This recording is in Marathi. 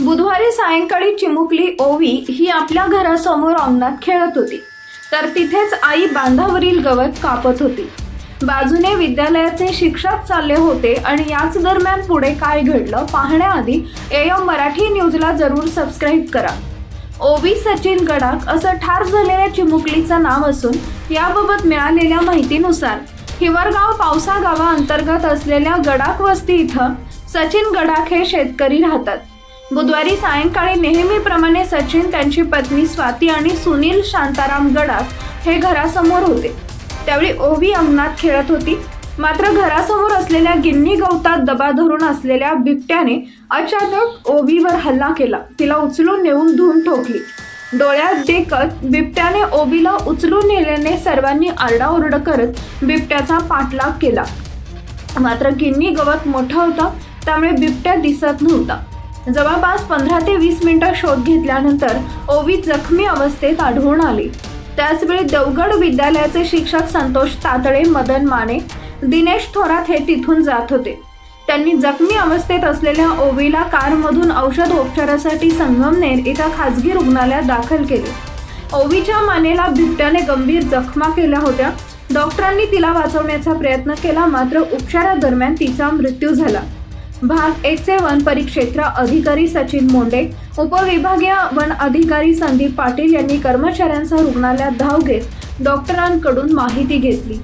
बुधवारी सायंकाळी चिमुकली ओवी ही आपल्या घरासमोर अंगणात खेळत होती. तर तिथेच आई बांधावरील गवत कापत होती. बाजूने विद्यालयाचे शिक्षक चालले होते आणि याच दरम्यान पुढे काय घडलं पाहण्याआधी एम मराठी न्यूजला जरूर सबस्क्राईब करा. ओवी सचिन गडाख असं ठार झालेल्या चिमुकलीचं नाव असून याबाबत मिळालेल्या माहितीनुसार हिवरगाव पावसा गावाअंतर्गत असलेल्या गडाख वस्ती इथं सचिन गडाख हे शेतकरी राहतात. बुधवारी सायंकाळी नेहमीप्रमाणे सचिन त्यांची पत्नी स्वाती आणि सुनील शांताराम गडाख हे घरासमोर होते. त्यावेळी ओवी अंगणात खेळत होती. मात्र घरासमोर असलेल्या गिन्नी गवतात दबा धरून असलेल्या बिबट्याने अचानक ओबीवर हल्ला केला. तिला उचलून नेऊन धुवून ठोकली. डोळ्यात देखत बिबट्याने ओबीला उचलून नेल्याने सर्वांनी आरडाओरड करत बिबट्याचा पाठलाग केला. मात्र गिन्नी गवत मोठा होता त्यामुळे बिबट्या दिसत नव्हता. जवळपास पंधरा ते वीस मिनिटं शोध घेतल्यानंतर ओवी जखमी अवस्थेत आढळून आली. त्याचवेळी देवगड विद्यालयाचे शिक्षक संतोष तातडे मदन माने दिनेश थोरात हे तिथून जात होते. त्यांनी जखमी अवस्थेत असलेल्या ओवीला कारमधून औषध उपचारासाठी संगमनेर एका खाजगी रुग्णालयात दाखल केले. ओवीच्या मानेला बिबट्याने गंभीर जखमा केल्या होत्या. डॉक्टरांनी तिला वाचवण्याचा प्रयत्न केला मात्र उपचारादरम्यान तिचा मृत्यू झाला. भाग एकचे वन परिक्षेत्र अधिकारी सचिन मोंडे उपविभागीय वन अधिकारी संदीप पाटील यांनी कर्मचाऱ्यांसह रुग्णालयात धाव घेत डॉक्टरांकडून माहिती घेतली.